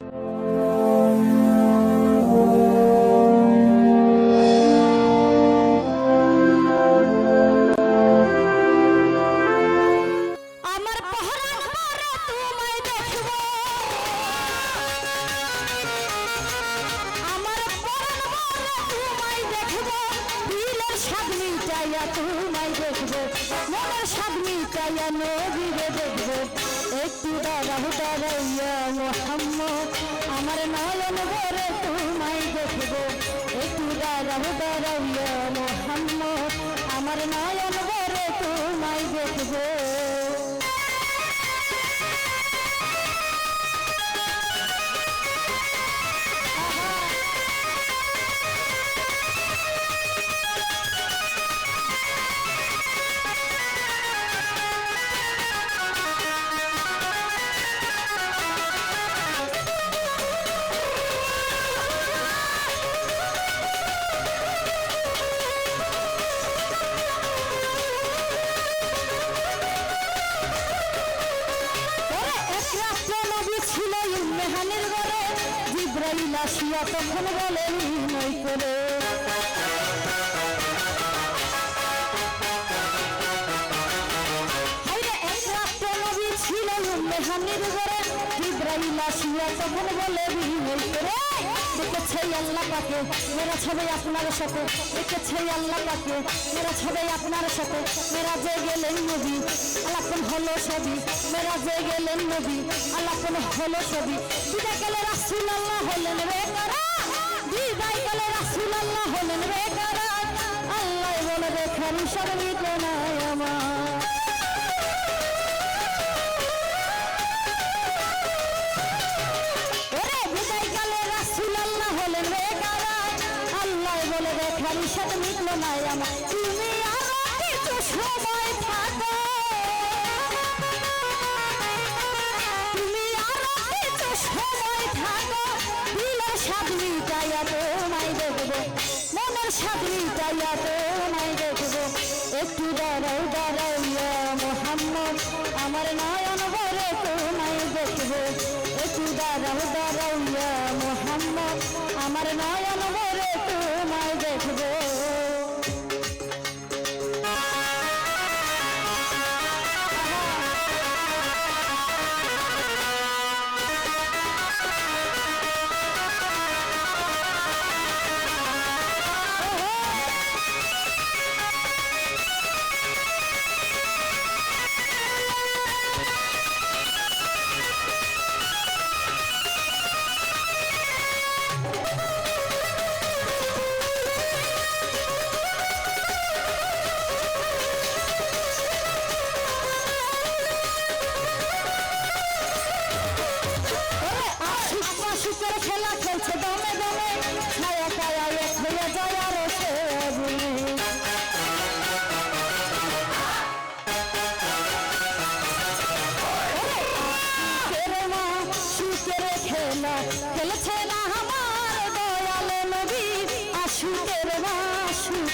আমার মিটাইয়া তোমায় দেখব, মনের স্বাদ মিটাইয়া নদীরে দেখব। একটু দাঁড়াও, দাঁড়াইয়া মোহাম্মদ, আমার নয়ন ভরে তোমায় দেখব। একটু দাঁড়াও, দাঁড়াইয়া আমার নয়ন রাত্র নবী ছিল ইলমেহানের ঘরে জিব্রাইল আসিয়া তখন বলেন নই করে ইলমেহানের ঘরে। জিব্রাইল আসিয়া তখন বলে দেখেছে আল্লাহ পাকে মেরা ছবে আপনার সাথে। দেখেছে আল্লাহ পাকে মেরা ছবে আপনার সাথে। মেরা যে গেলেন নবী আলাপন হলো সবই মেরা যে গেলেন নবী আলাপন হলো সবই বিদায় গেলে রাসুল আল্লাহ হলেন রে কারা? বিদায় গেলে রাসুল আল্লাহ হলেন রে কারা? আল্লাহ বলে, দেখেন সব নাই স্বাদ মিটাইয়া তোমায় দেখব। মনের স্বাদ মিটাইয়া তোমায় দেখব। একটু দাঁড়াও দাঁড়াও মোহাম্মদ। আমার নয়ন ভরে তোমায় দেখব। একটু দাঁড়াও দাঁড়াও ইয়া মোহাম্মদ। আমার নয়ন ভরে তোমায়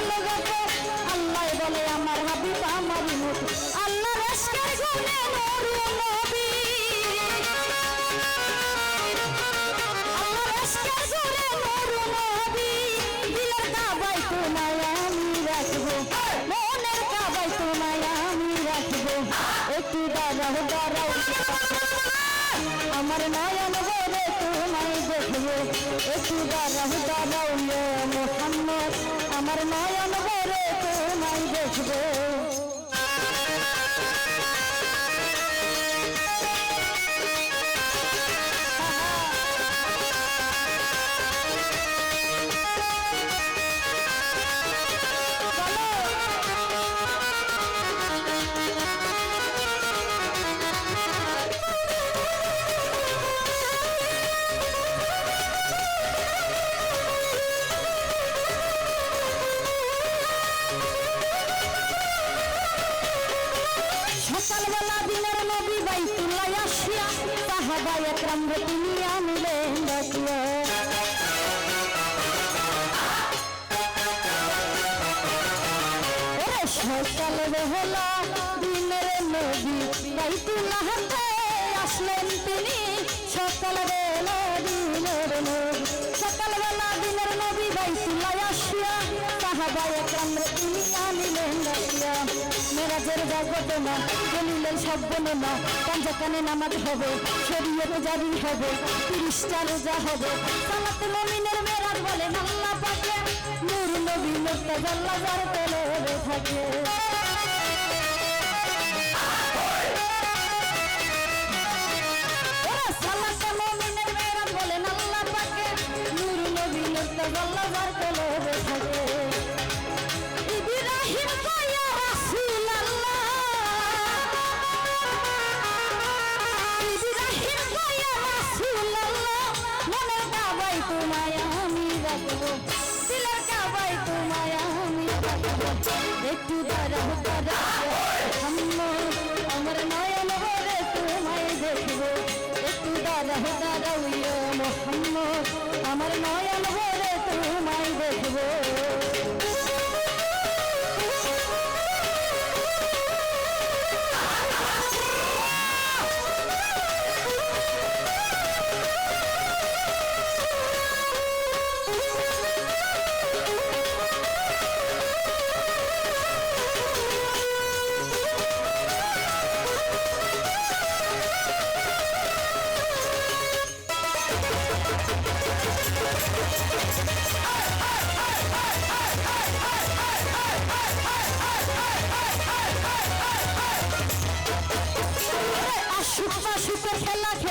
গেল গত আল্লাহ বলে আমার হাবিব, আমার মতো আল্লাহ রেস্কের গুণে নরু নবী। আল্লাহ রেস্কের গুণে নরু নবী। দিলের কাবাই তোমায় আমি রাখব। মনের কাবাই তোমায় একটু দাঁড়াও দাঁড়াও। আমার নয়ন ভরে তোমায় দেখব। একটু দাঁড়াও দাঁড়াও মোহাম্মদ। আমার নয়ন ভরে তোমায় দেখব। সকালবেলা দিনের নবী বাইতুল্লাহ আসিয়া সাহাবা একরাম রে তিনি আনলেন ওরে সকাল বেলা দিনের নবী বাইতুল্লাহ আসলেন তিনি সকাল দিনের নবী সকাল বেলা দিনের নবী বাইতুল্লাহ আসিয়া সাহাবা একরাম মেরাজের জগতে না জলিলের শব্দ না পাঞ্জা কানে নামাজ হবে, শরীয়ত জারি হবে, তিরিশটা রোজা হবে। সালাতে মমিনের মেরাজ বলে আল্লাহ পাকে, নূর নবী মুর্তাজাল্লাহ যার তলে থাকে। সালাতে মমিনের মেরাজ বলে আল্লাহ পাকে, নূর নবী মুর্তাজাল্লাহ যার দিলের কাবাই তোমায় আমি একটু দাঁড়াও দাঁড়াও।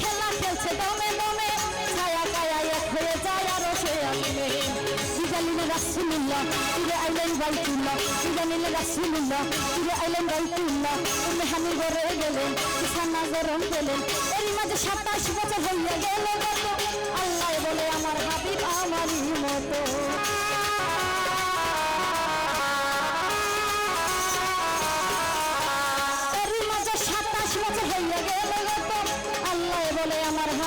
খেলা খেলছে দমে দমে ছায়া কায়া এক হয়ে যায় আরও সে আসবে সিজানিলে রাসূলুল্লাহ ফিরে আইলেন বাইতুল্লাহ সিজানিলে রাসূলুল্লাহ ফিরে আইলেন বাইতুল্লাহ উম্মে হানি ঘরে গেলেন বিছানা গরম পেলেন এর মাঝে সাতাশ বছর হইয়া গেল আল্লাহ বলে আমার হাবিব আমারই মতো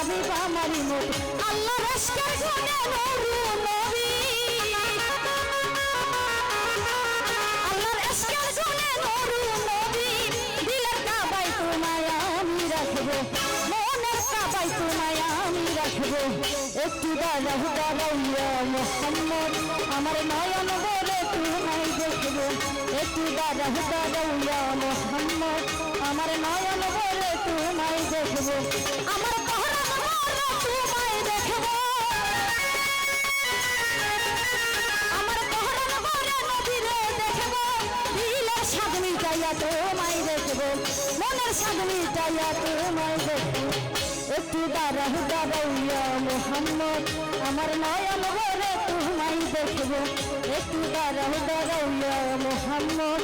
হাবিব আমারই মত আল্লাহ রসকের গুণে নরু নবী। আল্লাহর রসকের গুণে নরু নবী। দিলের কাবাই তোমায় আমি রাখব। মনের কাবাই তোমায় আমি রাখব। একটু দাঁড়াও দাঁড়াও মোহাম্মদ। আমার নয়ন বলে তোমায় দেখব। একটু দাঁড়াও দাঁড়াও আমার নয়ন বলে তোমায় দেখব। আমার তোমায় দেখব মনের স্বাদ মিটাইয়া তোমায় দেখব একটু দাঁড়াও দাঁড়াও মোহাম্মদ। আমার নয়ন বলে তোমায় দেখব একটু দাঁড়াও দাঁড়াও মোহাম্মদ।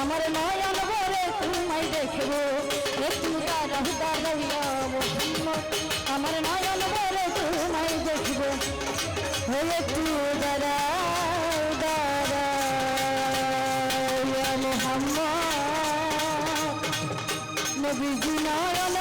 আমার নয়ন বলে তোমায় দেখব একটু দাঁড়াও দাঁড়াও মোহাম্মদ। আমার দেখব ও তু দাঁড়াও দাঁড়াও মোহাম্মদ। নবীজি নয়ন